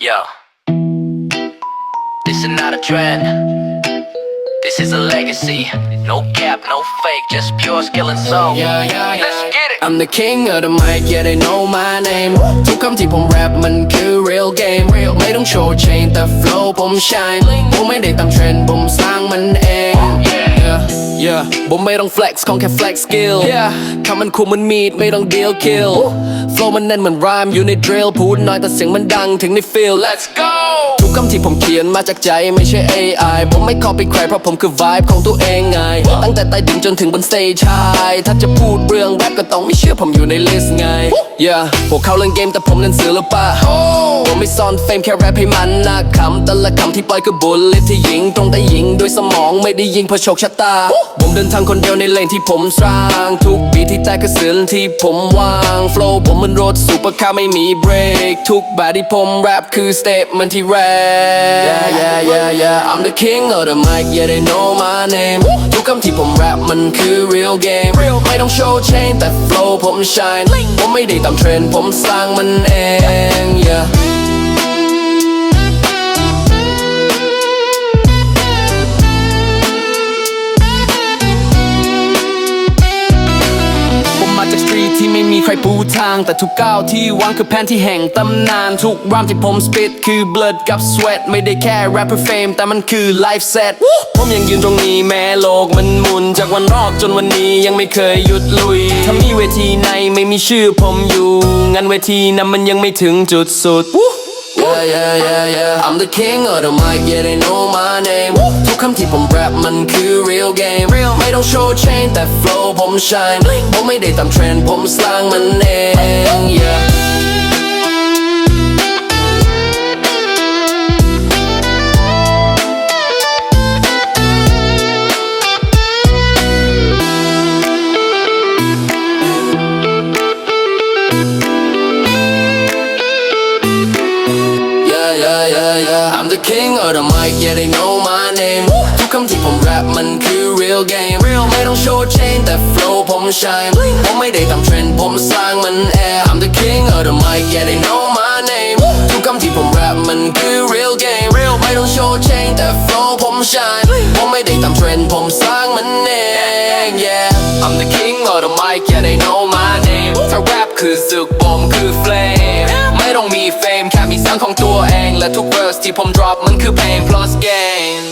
Yo. This is not a trend. This is a legacy. No cap, no fake, just pure skill and soul. Yeah, yeah, yeah. Let's get it. I'm the king of the mic yeah they know my name ทุกคำที่ผมแรปมันคือ real game ไม่ต้องโชว์ chain แต่ flow ผม shine ผมไม่ได้ตามเทรนด์ผมสร้างมันเอง yeah yeah ผมไม่ต้อง flex ของแค่ flex skill yeah คำมันคุมมันมีดไม่ต้อง deal kill flow มันแน่นเหมือนรามอยู่ใน drill พูดน้อยแต่เสียงมันดังถึงใน feel let's go กคำที่ผมเขียนมาจากใจไม่ใช่ AI ผมไม่ copy ใครเพราะผมคือ vibe ของตัวเองไง ตั้งแต่ใต้ดินจนถึงบน stage high ถ้าจะพูดเรื่องแรปก็ต้องไม่เชื่อผมอยู่ใน list ไง yeah พวกเขาเล่นเกมแต่ผมเล่นศิลปะผมไม่ซ่อนเฟมแค่แรปให้มันน่าคำแต่ละคำที่ปล่อยคือบุลเลตที่ยิงตรงแต่ยิงด้วยสมองไม่ได้ยิงเพราะโชคชะตา ผมเดินทางคนเดียวในเลนที่ผมสร้าง ทุกบีทที่แตกคือสิ่งที่ผมวาง flow ผมมันรถสูปคาร์ไม่มีเบรกทุกบาทที่ผมแรปคือ statement ที่แรง yeah yeah yeah yeah I'm the king of the mic yeah they know my name ทุกคำที่ผมแรปมันคือ real game ไม่ต้องโชว์ chain แต่ flow ผม shine ผมไม่ได้ตามเทรนด์ผมสร้างมันเอง yeah ใครปูทาง แต่ทุกก้าวที่วางคือแผนที่แห่งตำนาน ทุกรามที่ผมสปิดคือ blood กับ sweat ไม่ได้แค่แรปเพื่อ fame แต่มันคือ life set ผมยังยืนตรงนี้แม้โลกมันหมุน จากวันรอกจนวันนี้ยังไม่เคยหยุดลุย ถ้ามีเวทีไหนไม่มีชื่อผมอยู่ งั้นเวทีนั้นมันยังไม่ถึงจุดสุด Yeah, yeah, yeah, yeah. I'm the king of the mic, yeah, they know my name. ทุกคำที่ผมแรปมันคือ real game ไม่ต้องโชว์ chain แต่ flow ผม shine ผมไม่ได้ตามเทรนด์ผมสร้างมันเอง yeah. Yeah, I'm the king of the mic, yeah, they know my name. ทุกคำที่ผมแรปมันคือ real game ไม่ต้องโชว์ chain แต่ flow ผม shine ผมไม่ได้ตามเทรนด์ผมสร้างมันเอง I'm the king of the mic, yeah, they know my name. ทุกคำที่ผมแรปมันคือ real game ไม่ต้องโชว์ chain แต่ flow ผม shine ผมไม่ได้ตามเทรนด์ผมสร้างมันเอง yeah I'm the king of the mic yeah they know my name ถ้าแรปคือศึกผมคือ flame ไม่ต้องมีเฟมแค่มีเสียงของตัวเอง และทุก verse ที่ผม drop มันคือ pain plus game